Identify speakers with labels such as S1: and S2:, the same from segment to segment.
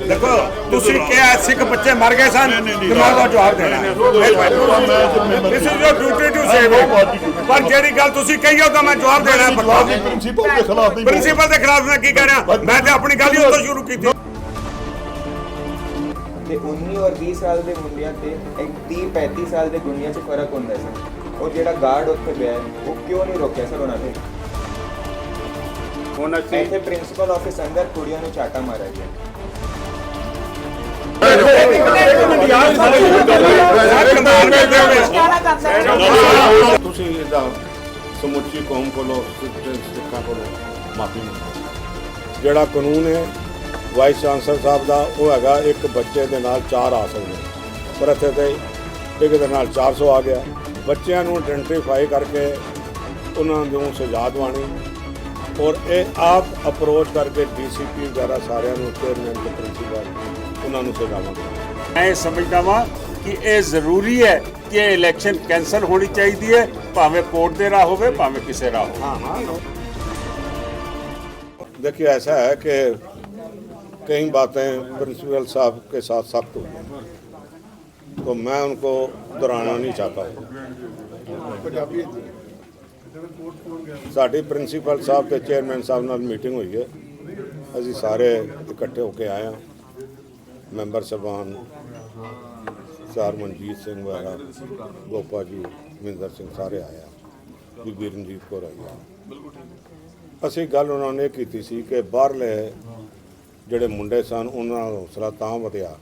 S1: ਦੇਖੋ ਤੁਸੀਂ ਕਿਹਾ ਸਿੱਖ ਬੱਚੇ ਮਰ ਗਏ ਸਨ ਮੈਂ ਉਹਦਾ ਜਵਾਬ ਦੇਣਾ this is your duty to save ਪਰ ਜਿਹੜੀ ਗੱਲ ਤੁਸੀਂ ਕਹੀ ਉਹ ਤਾਂ ਮੈਂ ਜਵਾਬ ਦੇਣਾ
S2: ਪ੍ਰਿੰਸੀਪਲ ਦੇ ਖਿਲਾਫ ਨਹੀਂ
S1: ਪ੍ਰਿੰਸੀਪਲ ਦੇ ਖਿਲਾਫ ਮੈਂ ਕੀ ਕਹਿ ਰਿਹਾ ਮੈਂ ਤੇ ਆਪਣੀ ਗੱਲ ਹੀ ਉੱਥੋਂ ਸ਼ੁਰੂ ਕੀਤੀ
S3: ਤੇ 19 ਔਰ 20 ਸਾਲ ਦੇ ਮੁੰਡਿਆਂ ਤੇ ਇੱਕ 30 35 ਸਾਲ ਦੇ ਗੁੰਡਿਆਂ 'ਚ ਫ਼ਰਕ ਹੁੰਦਾ ਸਰ ਉਹ ਜਿਹੜਾ ਗਾਰਡ ਉੱਥੇ ਪਿਆ ਹੈ, ਉਹ ਕਿਉਂ ਨਹੀਂ ਰੋਕਿਆ ਸਰ ਉਹਨਾਂ ਨੇ
S1: ਹੁਣ
S3: ਇੱਥੇ ਪ੍ਰਿੰਸੀਪਲ ਆਫਿਸ ਅੰਦਰ ਕੁੜੀਆਂ ਨੂੰ ਚਾਟਾ ਮਾਰਿਆ ਗਿਆ
S4: ਤੁਸੀਂ ਇਹਦਾ ਸਮੁੱਚੀ ਕੌਮ ਕੋਲੋਂ ਸਿੱਖ- ਸਿੱਖਾਂ ਕੋਲੋਂ ਮਾਫੀ ਮੰਗੋ। ਜਿਹੜਾ ਕਾਨੂੰਨ ਹੈ ਵਾਈਸ ਚਾਂਸਲਰ ਸਾਹਿਬ ਦਾ ਉਹ ਹੈਗਾ ਇੱਕ ਬੱਚੇ ਦੇ ਨਾਲ ਚਾਰ ਆ ਸਕਦੇ। ਪਰ ਇੱਥੇ ਤੇ ਇੱਕ ਦੇ ਨਾਲ 400 ਆ ਗਿਆ। ਬੱਚਿਆਂ ਨੂੰ ਆਇਡੈਂਟੀਫਾਈ ਕਰਕੇ ਉਹਨਾਂ ਨੂੰ ਸਜ਼ਾ ਦਿਵਾਣੀ ਔਰ ਇਹ ਆਪ ਅਪਰੋਚ ਕਰਕੇ ਡੀਸੀਪੀ ਵਗੈਰਾ ਸਾਰਿਆਂ ਨੂੰ ਚੇਅਰਮੈਨ ਤੇ ਪ੍ਰਿੰਸੀਪਲ ਉਹਨਾਂ ਨੂੰ ਸਜ਼ਾਵਾਂ ਦੇਣੀ
S1: ਮੈਂ ਇਹ ਸਮਝਦਾ ਵਾਂ ਕਿ ਇਹ ਜ਼ਰੂਰੀ ਹੈ ਕਿ ਇਹ ਇਲੈਕਸ਼ਨ ਕੈਂਸਲ ਹੋਣੀ ਚਾਹੀਦੀ ਹੈ ਭਾਵੇਂ ਕੋਰਟ ਦੇ ਰਾਹ ਹੋਵੇ ਭਾਵੇਂ ਕਿਸੇ ਰਾਹ ਹੋਵੇ
S4: हाँ हाँ देखिए ऐसा है कि कई बातें प्रिंसिपल साहब के साथ सख्त हुई हैं तो मैं उनको दोहराना नहीं चाहता ਸਾਡੀ ਪ੍ਰਿੰਸੀਪਲ ਸਾਹਿਬ ਤੇ ਚੇਅਰਮੈਨ ਸਾਹਿਬ ਨਾਲ ਮੀਟਿੰਗ ਹੋਈ ਹੈ ਅਸੀਂ ਸਾਰੇ ਇਕੱਠੇ ਹੋ ਕੇ ਆਏ ਹਾਂ ਮੈਂਬਰ ਸਭਾਨ ਚਾਰ ਮਨਜੀਤ ਸਿੰਘ ਵਗੈਰਾ, ਗੋਪਾ ਜੀ ਮਹਿੰਦਰ ਸਿੰਘ ਸਾਰੇ ਆਇਆ ਬੀਬੀ ਰਣਜੀਤ ਕੌਰ ਆਈ ਆ। ਅਸੀਂ ਗੱਲ ਉਹਨਾਂ ਨੇ ਕੀਤੀ ਸੀ ਕਿ ਬਾਹਰਲੇ ਜਿਹੜੇ ਮੁੰਡੇ ਸਨ, ਉਹਨਾਂ ਦਾ ਹੌਸਲਾ ਤਾਂ ਵਧਿਆ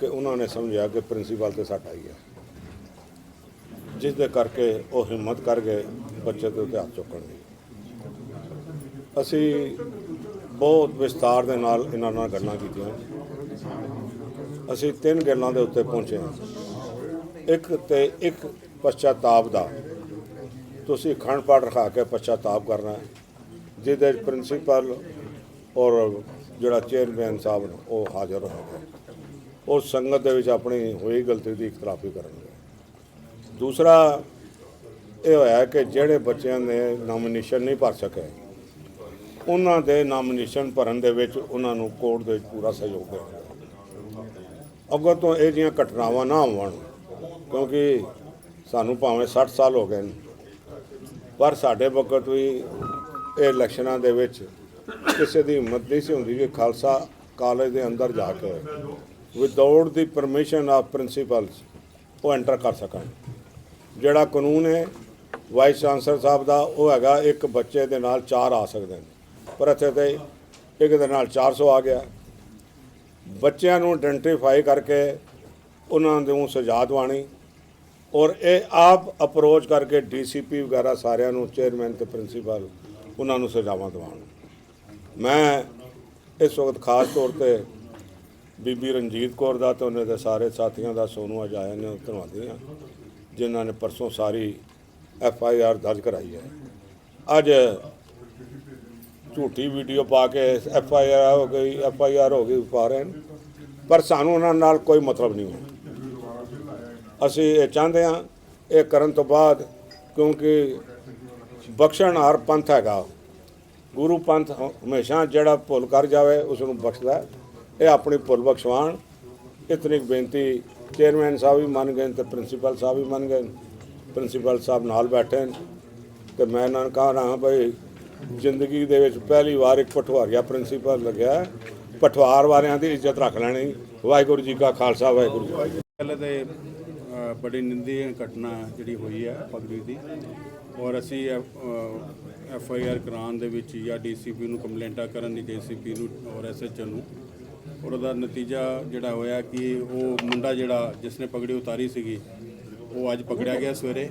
S4: ਕਿ ਉਹਨਾਂ ਨੇ ਸਮਝਿਆ ਕਿ ਪ੍ਰਿੰਸੀਪਲ ਤੇ ਸੱਟ ਆਈ ਹੈ ਜਿਸ ਦੇ ਕਰਕੇ ਉਹ ਹਿੰਮਤ ਕਰ ਗਏ ਬੱਚੇ ਦੇ ਉੱਤੇ ਹੱਥ ਚੁੱਕਣ ਦੀ। ਅਸੀਂ ਬਹੁਤ ਵਿਸਤਾਰ ਦੇ ਨਾਲ ਇਹਨਾਂ ਨਾਲ ਗੱਲਾਂ ਕੀਤੀਆਂ। ਅਸੀਂ ਤਿੰਨ ਗੱਲਾਂ ਦੇ ਉੱਤੇ ਪਹੁੰਚੇ ਹਾਂ। ਇੱਕ ਤੇ ਇੱਕ ਪਛਤਾਤਾਪ ਦਾ। ਤੁਸੀਂ ਅਖੰਡ ਪਾਠ ਰਖਾ ਕੇ ਪਛਤਾਤਾਪ ਕਰਨਾ ਹੈ, ਜਿਹਦੇ ਪ੍ਰਿੰਸੀਪਲ ਔਰ ਜਿਹੜਾ ਚੇਅਰਮੈਨ ਸਾਹਿਬ ਨੇ ਉਹ ਹਾਜ਼ਰ ਹੋਣਗੇ ਉਹ ਸੰਗਤ ਦੇ ਵਿੱਚ ਆਪਣੀ ਹੋਈ ਗਲਤੀ ਦੀ ਇਕਤਰਾਫੀ ਕਰਨਗੇ। ਦੂਸਰਾ ਇਹ ਹੋਇਆ ਕਿ ਜਿਹੜੇ ਬੱਚਿਆਂ ਨੇ ਨਾਮੀਨੇਸ਼ਨ ਨਹੀਂ ਭਰ ਸਕੇ ਉਹਨਾਂ ਦੇ ਨਾਮੀਨੇਸ਼ਨ ਭਰਨ ਦੇ ਵਿੱਚ ਉਹਨਾਂ ਨੂੰ ਕੋਰਟ ਦੇ ਵਿੱਚ ਪੂਰਾ ਸਹਿਯੋਗ ਦੇਣਾ। ਅੱਗੋਂ ਤੋਂ ਇਹ ਜਿਹੀਆਂ ਘਟਨਾਵਾਂ ਨਾ ਹੋਣ, ਕਿਉਂਕਿ ਸਾਨੂੰ ਭਾਵੇਂ 60 ਸਾਲ ਹੋ ਗਏ ਨੇ, ਪਰ ਸਾਡੇ ਵਕਤ ਵੀ ਇਹ ਇਲੈਕਸ਼ਨਾਂ ਦੇ ਵਿੱਚ ਕਿਸੇ ਦੀ ਹਿੰਮਤ ਨਹੀਂ ਸੀ ਹੁੰਦੀ ਕਿ ਖਾਲਸਾ ਕਾਲਜ ਦੇ ਅੰਦਰ ਜਾ ਕੇ without the permission of principals ਉਹ ਐਂਟਰ ਕਰ ਸਕਣ। ਜਿਹੜਾ ਕਾਨੂੰਨ ਹੈ ਵਾਈਸ ਚਾਂਸਲਰ ਸਾਹਿਬ ਦਾ, ਉਹ ਹੈਗਾ ਇੱਕ ਬੱਚੇ ਦੇ ਨਾਲ ਚਾਰ ਆ ਸਕਦੇ ਨੇ। ਪਰ ਇੱਥੇ ਤੇ ਇੱਕ ਦੇ ਨਾਲ 400 ਆ ਗਿਆ। ਬੱਚਿਆਂ ਨੂੰ ਆਇਡੈਂਟੀਫਾਈ ਕਰਕੇ ਉਹਨਾਂ ਨੂੰ ਸਜ਼ਾ ਦਿਵਾਣੀ ਔਰ ਇਹ ਆਪ ਅਪਰੋਚ ਕਰਕੇ ਡੀਸੀਪੀ ਵਗੈਰਾ ਸਾਰਿਆਂ ਨੂੰ ਚੇਅਰਮੈਨ ਤੇ ਪ੍ਰਿੰਸੀਪਲ ਉਹਨਾਂ ਨੂੰ ਸਜ਼ਾਵਾਂ ਦਿਵਾਉਣ। ਮੈਂ ਇਸ ਵਕਤ ਖਾਸ ਤੌਰ ਤੇ ਬੀਬੀ ਰਣਜੀਤ ਕੌਰ ਦਾ ਤੇ ਉਹਨਾਂ ਦੇ ਸਾਰੇ ਸਾਥੀਆਂ ਦਾ ਸੋਨੂੰ ਅੱਜ ਆਏ ਨੇ ਧੰਨਵਾਦੀ ਹਾਂ ਜਿਨ੍ਹਾਂ ਨੇ ਪਰਸੋਂ ਸਾਰੀ ਐਫ ਆਈ ਆਰ ਦਰਜ ਕਰਾਈ ਹੈ। ਅੱਜ ਝੂਠੀ ਵੀਡੀਓ ਪਾ ਕੇ ਐਫ ਆਈ ਆਰ ਹੋ ਗਈ, ਐਫ ਆਈ ਆਰ ਹੋ ਗਈ ਪਾ ਰਹੇ ਨੇ। ਪਰ ਸਾਨੂੰ ਉਹਨਾਂ ਨਾਲ ਕੋਈ ਮਤਲਬ ਨਹੀਂ ਹੈ। ਅਸੀਂ ਇਹ ਚਾਹੁੰਦੇ ਹਾਂ, ਇਹ ਕਰਨ ਤੋਂ ਬਾਅਦ ਕਿਉਂਕਿ ਬਖਸ਼ਣ ਹਰ ਪੰਥ ਹੈਗਾ। ਗੁਰੂ ਪੰਥ ਹਮੇਸ਼ਾ ਜਿਹੜਾ ਭੁੱਲ ਕਰ ਜਾਵੇ ਉਸ ਨੂੰ ਬਖਸ਼ਦਾ ਇਹ ਆਪਣੀ ਭੁੱਲ ਬਖਸ਼ਵਾਣ ਇਤਨੀ ਕੁ ਬੇਨਤੀ, ਚੇਅਰਮੈਨ ਸਾਹਿਬ ਵੀ ਮੰਨ ਗਏ ਨੇ ਤੇ ਪ੍ਰਿੰਸੀਪਲ ਸਾਹਿਬ ਵੀ ਮੰਨ ਗਏ ਪ੍ਰਿੰਸੀਪਲ ਸਾਹਿਬ ਨਾਲ ਬੈਠੇ ਨੇ ਤੇ ਮੈਂ ਇਹਨਾਂ ਨੂੰ ਕਹਾਂ ਰਹਾ ਭਾਈ ਜ਼ਿੰਦਗੀ ਦੇ ਵਿੱਚ ਪਹਿਲੀ ਵਾਰ ਇੱਕ ਪਟਵਾਰੀਆ ਪ੍ਰਿੰਸੀਪਲ ਲੱਗਿਆ। ਪਟਵਾਰ ਵਾਲਿਆਂ ਦੀ ਇੱਜ਼ਤ ਰੱਖ ਲੈਣੀ। ਵਾਹਿਗੁਰੂ ਜੀ ਕਾ ਖਾਲਸਾ, ਵਾਹਿਗੁਰੂ ਜੀ ਕੀ ਫਤਿਹ।
S5: ਪਹਿਲੇ ਤੇ ਬੜੀ ਨਿੰਦੀ ਘਟਨਾ ਜਿਹੜੀ ਹੋਈ ਹੈ ਪਗੜੀ ਦੀ। ਔਰ ਅਸੀਂ ਐਫ ਆਈ ਆਰ ਕਰਾਉਣ ਦੇ ਵਿੱਚ ਜਾਂ ਡੀਸੀਪੀ ਨੂੰ ਕੰਪਲੇਂਟਾਂ ਕਰਨ ਦੀ ਡੀਸੀਪੀ ਨੂੰ ਔਰ ਐਸਐਚਓ ਨੂੰ। ਔਰ ਉਹਦਾ ਨਤੀਜਾ ਜਿਹੜਾ ਹੋਇਆ ਕਿ ਉਹ ਮੁੰਡਾ ਜਿਹੜਾ, ਜਿਸ ਨੇ ਪਗੜੀ ਉਤਾਰੀ ਸੀਗੀ, ਉਹ ਅੱਜ ਪਕੜਿਆ ਗਿਆ ਸਵੇਰੇ।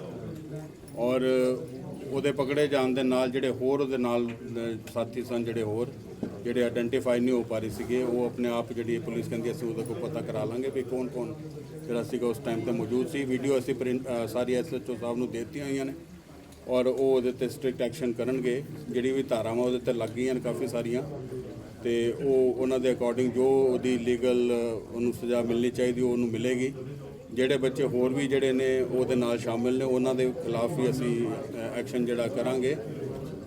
S5: ਔਰ ਉਹਦੇ ਪਕੜੇ ਜਾਣ ਦੇ ਨਾਲ ਜਿਹੜੇ ਹੋਰ ਉਹਦੇ ਨਾਲ ਸਾਥੀ ਸਨ ਜਿਹੜੇ ਹੋਰ ਜਿਹੜੇ ਆਇਡੈਂਟੀਫਾਈ ਨਹੀਂ ਹੋ ਪਾ ਰਹੇ ਸੀਗੇ ਉਹ ਆਪਣੇ ਆਪ ਜਿਹੜੀ ਪੁਲਿਸ ਕਹਿੰਦੀ ਅਸੀਂ ਉਹਦੇ ਕੋਲ ਪਤਾ ਕਰਾ ਲਾਂਗੇ ਵੀ ਕੌਣ ਕੌਣ ਜਿਹੜਾ ਸੀਗਾ ਉਸ ਟਾਈਮ ਤੇ ਮੌਜੂਦ ਸੀ। ਵੀਡੀਓ ਅਸੀਂ ਪ੍ਰਿੰਟ ਅ, ਸਾਰੀ ਐਸਐਚਓ ਸਾਹਿਬ ਨੂੰ ਦੇ ਦਿੱਤੀਆਂ ਹੋਈਆਂ ਨੇ ਔਰ ਉਹ ਉਹਦੇ ਤੇ ਸਟ੍ਰਿਕਟ ਐਕਸ਼ਨ ਕਰਨਗੇ। ਜਿਹੜੀ ਵੀ ਧਾਰਾਵਾਂ ਉਹਦੇ ਤੇ ਲੱਗ ਗਈਆਂ ਨੇ ਕਾਫੀ ਸਾਰੀਆਂ। ਤੇ ਉਹ ਉਹਨਾਂ ਦੇ ਅਕੋਰਡਿੰਗ ਜੋ ਉਹਦੀ ਲੀਗਲ ਉਹਨੂੰ ਸਜ਼ਾ ਮਿਲਣੀ ਚਾਹੀਦੀ ਉਹ ਉਹਨੂੰ ਮਿਲੇਗੀ। ਜਿਹੜੇ ਬੱਚੇ ਹੋਰ ਵੀ ਜਿਹੜੇ ਨੇ ਉਹਦੇ ਨਾਲ ਸ਼ਾਮਿਲ ਨੇ ਉਹਨਾਂ ਦੇ ਖਿਲਾਫ ਵੀ ਅਸੀਂ ਐਕਸ਼ਨ ਜਿਹੜਾ ਕਰਾਂਗੇ।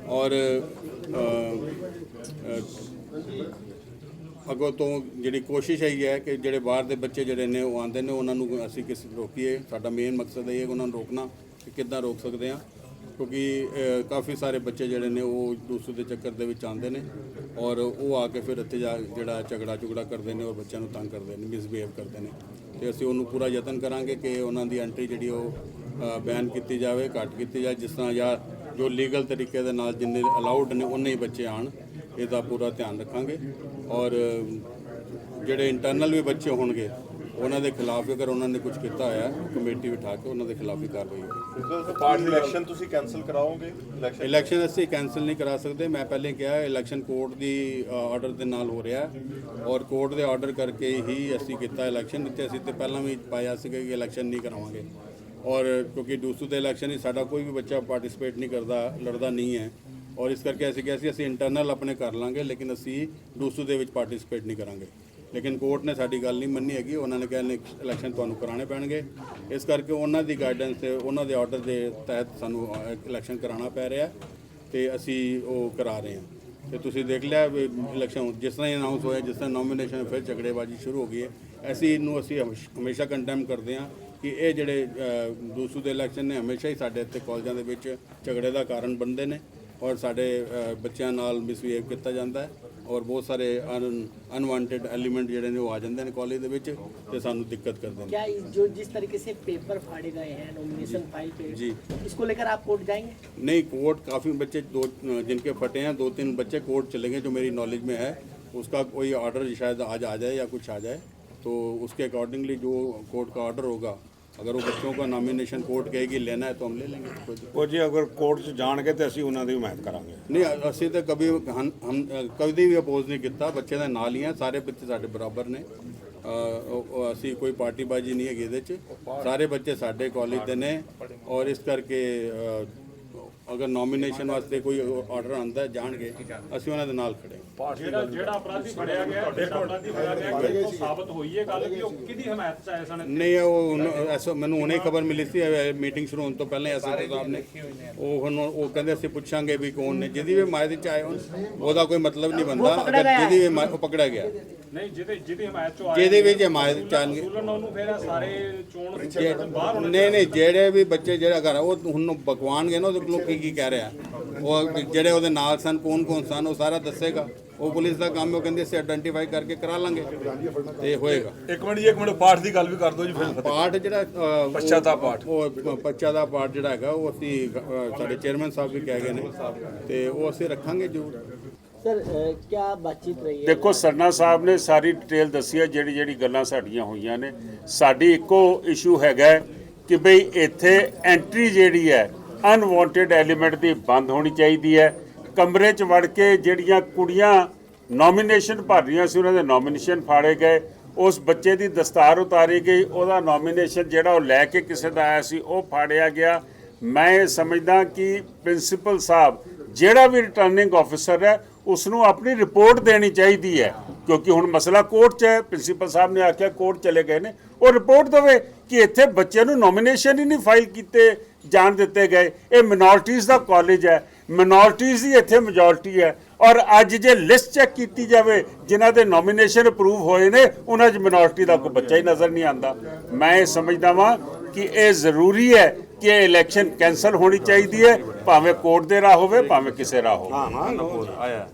S5: ਔਰ ਅ, ਅੱਗੋਂ ਤੋਂ ਜਿਹੜੀ ਕੋਸ਼ਿਸ਼ ਹੈ ਹੈ ਕਿ ਜਿਹੜੇ ਬਾਹਰ ਦੇ ਬੱਚੇ ਜਿਹੜੇ ਨੇ ਉਹ ਆਉਂਦੇ ਨੇ ਉਹਨਾਂ ਨੂੰ ਅਸੀਂ ਕਿਸ ਰੋਕੀਏ। ਸਾਡਾ ਮੇਨ ਮਕਸਦ ਇਹ ਹੈ ਕਿ ਉਹਨਾਂ ਨੂੰ ਰੋਕਣਾ ਕਿ ਕਿੱਦਾਂ ਰੋਕ ਸਕਦੇ ਹਾਂ। ਕਿਉਂਕਿ ਕਾਫੀ ਸਾਰੇ ਬੱਚੇ ਜਿਹੜੇ ਨੇ ਉਹ ਦੂਸਰੇ ਦੇ ਚੱਕਰ ਦੇ ਵਿੱਚ ਆਉਂਦੇ ਨੇ ਔਰ ਉਹ ਆ ਕੇ ਫਿਰ ਇੱਥੇ ਜਾ ਜਿਹੜਾ ਝਗੜਾ ਝੁਗੜਾ ਕਰਦੇ ਨੇ ਔਰ ਬੱਚਿਆਂ ਨੂੰ ਤੰਗ ਕਰਦੇ ਨੇ ਮਿਸਬਿਹੇਵ ਕਰਦੇ ਨੇ। ਤੇ ਅਸੀਂ ਉਹਨੂੰ ਪੂਰਾ ਯਤਨ ਕਰਾਂਗੇ ਕਿ ਉਹਨਾਂ ਦੀ ਐਂਟਰੀ ਜਿਹੜੀ ਉਹ ਬੈਨ ਕੀਤੀ ਜਾਵੇ, ਘੱਟ ਕੀਤੀ ਜਾਵੇ, ਜਿਸ ਤਰ੍ਹਾਂ ਜਾਂ ਜੋ ਲੀਗਲ ਤਰੀਕੇ ਦੇ ਨਾਲ ਜਿੰਨੇ ਅਲਾਉਡ ਨੇ ਉਨੇ ਹੀ ਬੱਚੇ ਆਣ ਇਹਦਾ ਪੂਰਾ ਧਿਆਨ ਰੱਖਾਂਗੇ ਔਰ ਜਿਹੜੇ ਇੰਟਰਨਲ ਵੀ ਬੱਚੇ ਹੋਣਗੇ ਉਹਨਾਂ ਦੇ ਖਿਲਾਫ ਅਗਰ ਉਹਨਾਂ ਨੇ ਕੁਝ ਕੀਤਾ ਹੋਇਆ ਕਮੇਟੀ ਬਿਠਾ ਕੇ ਉਹਨਾਂ ਦੇ ਖਿਲਾਫ ਵੀ ਕਾਰਵਾਈ ਹੋਵੇ
S2: ਪਾਰਟ ਇਲੈਕਸ਼ਨ ਤੁਸੀਂ ਕੈਨਸਲ ਕਰਾਓਗੇ? ਇਲੈਕਸ਼ਨ
S5: ਇਲੈਕਸ਼ਨ ਅਸੀਂ ਕੈਨਸਲ ਨਹੀਂ ਕਰਾ ਸਕਦੇ। ਮੈਂ ਪਹਿਲੇ ਕਿਹਾ ਇਲੈਕਸ਼ਨ ਕੋਰਟ ਦੀ ਆਰਡਰ ਦੇ ਨਾਲ ਹੋ ਰਿਹਾ ਹੈ। ਔਰ ਕੋਰਟ ਦੇ ਆਰਡਰ ਕਰਕੇ ਹੀ ਅਸੀਂ ਕੀਤਾ ਇਲੈਕਸ਼ਨ ਇੱਥੇ ਅਸੀਂ ਤੇ ਪਹਿਲਾਂ ਵੀ ਪਾਇਆ ਸੀਗਾ ਕਿ ਇਲੈਕਸ਼ਨ ਨਹੀਂ ਕਰਾਵਾਂਗੇ। ਔਰ ਕਿਉਂਕਿ ਦੂਸਰੇ ਦੇ ਇਲੈਕਸ਼ਨ ਹੀ ਸਾਡਾ ਕੋਈ ਵੀ ਬੱਚਾ ਪਾਰਟਿਸਿਪੇਟ ਨਹੀਂ ਕਰਦਾ ਲੜਦਾ ਨਹੀਂ ਹੈ। ਔਰ ਇਸ ਕਰਕੇ ਅਸੀਂ ਕਿਹਾ ਸੀ ਅਸੀਂ ਇੰਟਰਨਲ ਆਪਣੇ ਕਰ ਲਾਂਗੇ ਲੇਕਿਨ ਅਸੀਂ ਦੂਸਰੇ ਦੇ ਵਿੱਚ ਪਾਰਟਿਸਿਪੇਟ ਨਹੀਂ ਕਰਾਂਗੇ। ਲੇਕਿਨ ਕੋਰਟ ਨੇ ਸਾਡੀ ਗੱਲ ਨਹੀਂ ਮੰਨੀ ਹੈਗੀ। ਉਹਨਾਂ ਨੇ ਕਿਹਾ ਇਲੈਕਸ਼ਨ ਤੁਹਾਨੂੰ ਕਰਾਣੇ ਪੈਣਗੇ। ਇਸ ਕਰਕੇ ਉਹਨਾਂ ਦੀ ਗਾਈਡੈਂਸ ਤੇ ਉਹਨਾਂ ਦੇ ਆਰਡਰ ਦੇ ਤਹਿਤ ਸਾਨੂੰ ਇਲੈਕਸ਼ਨ ਕਰਾਉਣਾ ਪੈ ਰਿਹਾ ਤੇ ਅਸੀਂ ਉਹ ਕਰਾ ਰਹੇ ਹਾਂ। ਤੇ ਤੁਸੀਂ ਦੇਖ ਲਿਆ ਇਲੈਕਸ਼ਨ ਜਿਸ ਤਰ੍ਹਾਂ ਹੀ ਅਨਾਉਂਸ ਹੋਇਆ, ਜਿਸ ਤਰ੍ਹਾਂ ਨੋਮੀਨੇਸ਼ਨ ਫਿਰ ਝਗੜੇਬਾਜ਼ੀ ਸ਼ੁਰੂ ਹੋ ਗਈ ਹੈ। ਐਸੀ ਇਹਨੂੰ ਅਸੀਂ ਹਮੇਸ਼- ਹਮੇਸ਼ਾ ਕੰਡੈਮ ਕਰਦੇ ਹਾਂ ਕਿ ਇਹ ਜਿਹੜੇ ਦੂਸੂ ਦੇ ਇਲੈਕਸ਼ਨ ਨੇ ਹਮੇਸ਼ਾ ਹੀ ਸਾਡੇ ਇੱਥੇ ਕਾਲਜਾਂ ਦੇ ਵਿੱਚ ਝਗੜੇ ਦਾ ਕਾਰਨ ਬਣਦੇ ਨੇ। ਔਰ ਸਾਡੇ ਅ, ਬੱਚਿਆਂ ਨਾਲ ਮਿਸਬੀਹੇਵ ਕੀਤਾ ਜਾਂਦਾ ਹੈ ਔਰ ਬਹੁਤ ਸਾਰੇ ਅਨਵਾਂਟਿਡ ਐਲੀਮੈਂਟ ਜਿਹੜੇ ਨੇ ਉਹ ਆ ਜਾਂਦੇ ਨੇ ਕਾਲਜ ਦੇ ਵਿੱਚ ਤੇ ਸਾਨੂੰ ਦਿੱਕਤ ਕਰਦੇ ਨੇ
S6: क्या इस- जो जिस तरीके से पेपर फाड़े गए हैं नॉमिनेशन फाइल पे
S5: जी।
S6: इसको लेकर आप कोर्ट जाएंगे
S5: नहीं कोर्ट काफ़ी बच्चे दो जिनके फटे हैं दो तीन बच्चे कोर्ट चले गए जो मेरी नॉलेज में है उसका कोई ऑर्डर शायद आज आ जाए या कुछ आ जाए तो उसके अकॉर्डिंगली जो कोर्ट का ऑर्डर होगा ਅਗਰ ਉਹ बच्चों का नॉमिनेशन ਕੋਰਟ ਕਹੇਗੀ ਲੈਣਾ ਹੈ ਤਾਂ हम ਲੈ लेंगे
S4: ਉਹ ਜੀ ਅਗਰ ਕੋਰਟ 'ਚ ਜਾਣਗੇ ਤੇ ਅਸੀਂ ਉਹਨਾਂ ਦੀ ਹਮਾਇਤ ਕਰਾਂਗੇ।
S5: ਨਹੀਂ ਅਸੀਂ ਤਾਂ ਕਦੀ ਹਮ ਕਦੇ ਕਦੀ ਵੀ ਅਪੋਜ਼ ਨਹੀਂ ਕੀਤਾ। ਬੱਚੇ ਦਾ ਨਾਲ ਹੀ ਆ ਸਾਰੇ ਬੱਚੇ ਸਾਡੇ ਬਰਾਬਰ ਨੇ। ਅਸੀਂ ਕੋਈ ਪਾਰਟੀਬਾਜ਼ੀ ਨਹੀਂ ਹੈਗੀ ਇਹਦੇ 'ਚ। ਸਾਰੇ ਬੱਚੇ ਸਾਡੇ ਕਾਲਜ ਦੇ ਨੇ। ਔਰ ਇਸ ਕਰਕੇ ਅਗਰ ਨੋਮੀਨੇਸ਼ਨ ਵਾਸਤੇ ਕੋਈ ਆਰਡਰ ਆਂਦਾ ਜਾਣਗੇ। ਅਸੀਂ ਉਹਨਾਂ ਦੇ ਨਾਲ ਖੜੇ ਹਾਂ
S7: ਜਿਹੜਾ ਜਿਹੜਾ ਅਪਰਾਧੀ ਫੜਿਆ ਗਿਆ ਜਿਹੜਾ ਅਪਰਾਧੀ ਫੜਿਆ ਗਿਆ ਕਿ ਉਹ ਸਾਬਤ ਹੋਈ ਹੈ ਗੱਲ ਕਿ ਉਹ ਕਿਹਦੀ ਹਮਾਇਤ ਚ ਆਏ ਸਨ
S5: ਨਹੀਂ ਉਹ ਹੁਣ ਐਸਾ ਮੈਨੂੰ ਹੁਣੇ ਖਬਰ ਮਿਲੀ ਸੀ ਮੀਟਿੰਗ ਸ਼ੁਰੂ ਹੋਣ ਤੋਂ ਪਹਿਲਾਂ ਐਸਐਸਪੀ ਸਾਹਿਬ ਨੇ। ਉਹ ਹੁਣ ਉਹ ਕਹਿੰਦੇ ਅਸੀਂ ਪੁੱਛਾਂਗੇ ਵੀ ਕੌਣ ਨੇ ਜਿਹਦੀ ਵੀ ਮਾਇਦ ਚ ਆਏ ਹੋਣ ਉਹਦਾ ਕੋਈ ਮਤਲਬ ਨਹੀਂ ਬੰਦਾ ਅਗਰ ਜਿਹਦੀ ਵੀ ਮਾਇ- ਉਹ ਪਕੜਿਆ ਗਿਆ।
S7: ਨਹੀਂ ਜਿਹਦੇ ਜਿਹਦੀ ਹਮਾਇਤ ਚੋਂ ਆਏ
S5: ਜਿਹਦੇ ਵਿੱਚ ਹਮਾਇਤ ਚ ਆਣਗੇ।
S7: ਸੂਲਨ ਉਹਨੂੰ ਫਿਰ ਇਹ ਸਾਰੇ ਚੋਣ ਤੋਂ ਬਾਹਰ ਹੋਣੇ
S5: ਨਹੀਂ ਨਹੀਂ ਜਿਹੜੇ ਵੀ ਬੱਚੇ ਜਿਹੜਾ ਘਰ ਉਹ ਹੁਣ ਬਕਵਾਨਗੇ ਨਾ ਉਹਦੇ ਕੋਲੋਂ ਕੀ ਕੀ ਕਹਿ ਰਿਹਾ? ਉਹ ਜਿਹੜੇ ਉਹਦੇ ਨਾਲ ਸਨ ਕੌਣ ਕੌਣ ਸਨ ਉਹ ਸਾਰਾ ਦੱਸੇਗਾ। ਉਹ ਪੁਲਿਸ ਦਾ ਕੰਮ ਹੈ, ਉਹ ਕਹਿੰਦੇ ਅਸੀਂ ਆਇਡੈਂਟੀਫਾਈ ਕਰਕੇ ਕਰਾ ਲਾਂਗੇ ਤੇ ਹੋਏਗਾ
S8: ਇੱਕ ਮਿੰਟ ਜੀ ਇੱਕ ਮਿੰਟ ਪਾਠ ਦੀ ਗੱਲ ਵੀ ਕਰ ਦਿਓ ਜੀ ਫਿਰ
S5: ਪਾਠ ਜਿਹੜਾ ਅ, ਉਹ-
S8: ਪਛਾਤਾ ਪਾਠ।
S5: ਉਹ ਪੱਚਾ ਦਾ ਪਾਠ ਜਿਹੜਾ ਹੈਗਾ ਉਹ ਅਸੀਂ ਅ, ਸਾਡੇ ਚੇਅਰਮੈਨ ਸਾਹਿਬ ਵੀ ਕਹਿ ਗਏ ਨੇ ਤੇ ਉਹ ਅਸੀਂ ਰੱਖਾਂਗੇ ਜ਼ਰੂਰ
S6: सर अ, क्या बातचीत रही है
S9: ਦੇਖੋ ਸਰਨਾ ਸਾਹਿਬ ਨੇ ਸਾਰੀ ਡਿਟੇਲ ਦੱਸੀ ਹੈ ਜਿਹੜੀ ਜਿਹੜੀ ਗੱਲਾਂ ਸਾਡੀਆਂ ਹੋਈਆਂ ਨੇ ਸਾਡੀ ਇੱਕੋ ਇਸ਼ੂ ਹੈਗਾ ਹੈ ਕਿ ਬਈ ਇੱਥੇ ਐਂਟਰੀ ਜਿਹੜੀ ਹੈ ਅਨਵਾਂਟਿਡ ਐਲੀਮੈਂਟ ਦੀ ਬੰਦ ਹੋਣੀ ਚਾਹੀਦੀ ਹੈ ਕਮਰੇ 'ਚ ਵੜ ਕੇ ਜਿਹੜੀਆਂ ਕੁੜੀਆਂ ਨੋਮੀਨੇਸ਼ਨ ਭਰ ਰਹੀਆਂ ਸੀ, ਉਹਨਾਂ ਦੇ ਨੋਮੀਨੇਸ਼ਨ ਫਾੜੇ ਗਏ। ਉਸ ਬੱਚੇ ਦੀ ਦਸਤਾਰ ਉਤਾਰੀ ਗਈ। ਉਹਦਾ ਨੋਮੀਨੇਸ਼ਨ ਜਿਹੜਾ ਉਹ ਲੈ ਕੇ ਕਿਸੇ ਦਾ ਆਇਆ ਸੀ, ਉਹ ਫਾੜਿਆ ਗਿਆ। ਮੈਂ ਇਹ ਸਮਝਦਾ ਕਿ ਪ੍ਰਿੰਸੀਪਲ ਸਾਹਿਬ, ਜਿਹੜਾ ਵੀ ਰਿਟਰਨਿੰਗ ਆਫੀਸਰ ਹੈ ਉਸ ਨੂੰ ਆਪਣੀ ਰਿਪੋਰਟ ਦੇਣੀ ਚਾਹੀਦੀ ਹੈ। ਕਿਉਂਕਿ ਹੁਣ ਮਸਲਾ ਕੋਰਟ 'ਚ ਹੈ, ਪ੍ਰਿੰਸੀਪਲ ਸਾਹਿਬ ਨੇ ਆਖਿਆ ਕੋਰਟ ਚਲੇ ਗਏ ਨੇ। ਉਹ ਰਿਪੋਰਟ ਦੇਵੇ ਕਿ ਇੱਥੇ ਬੱਚਿਆਂ ਨੂੰ ਨੋਮੀਨੇਸ਼ਨ ਹੀ ਨਹੀਂ ਫਾਈਲ ਕੀਤੇ, ਜਾਣ ਦਿੱਤੇ ਗਏ। ਇਹ ਮਿਨੋਰਟੀਜ਼ ਦਾ ਕਾਲਜ ਹੈ। ਮਿਨੋਰਟੀਜ਼ ਦੀ ਇੱਥੇ ਮੈਜੋਰਟੀ ਹੈ। ਔਰ ਅੱਜ ਜੇ ਲਿਸਟ ਚੈੱਕ ਕੀਤੀ ਜਾਵੇ ਜਿਨ੍ਹਾਂ ਦੇ ਨੋਮੀਨੇਸ਼ਨ ਅਪਰੂਵ ਹੋਏ ਨੇ ਉਹਨਾਂ 'ਚ ਮਿਨੋਰਟੀ ਦਾ ਕੋਈ ਬੱਚਾ ਹੀ ਨਜ਼ਰ ਨਹੀਂ ਆਉਂਦਾ। ਮੈਂ ਇਹ ਸਮਝਦਾ ਵਾਂ ਕਿ ਇਹ ਜ਼ਰੂਰੀ ਹੈ ਕਿ ਇਹ ਇਲੈਕਸ਼ਨ ਕੈਨਸਲ ਹੋਣੀ ਚਾਹੀਦੀ ਹੈ ਭਾਵੇਂ ਕੋਰਟ ਦੇ ਰਾਹ ਹੋਵੇ ਭਾਵੇਂ ਕਿਸੇ ਰਾਹ ਹੋਵੇ।
S4: ਹਾਂ ਹਾਂ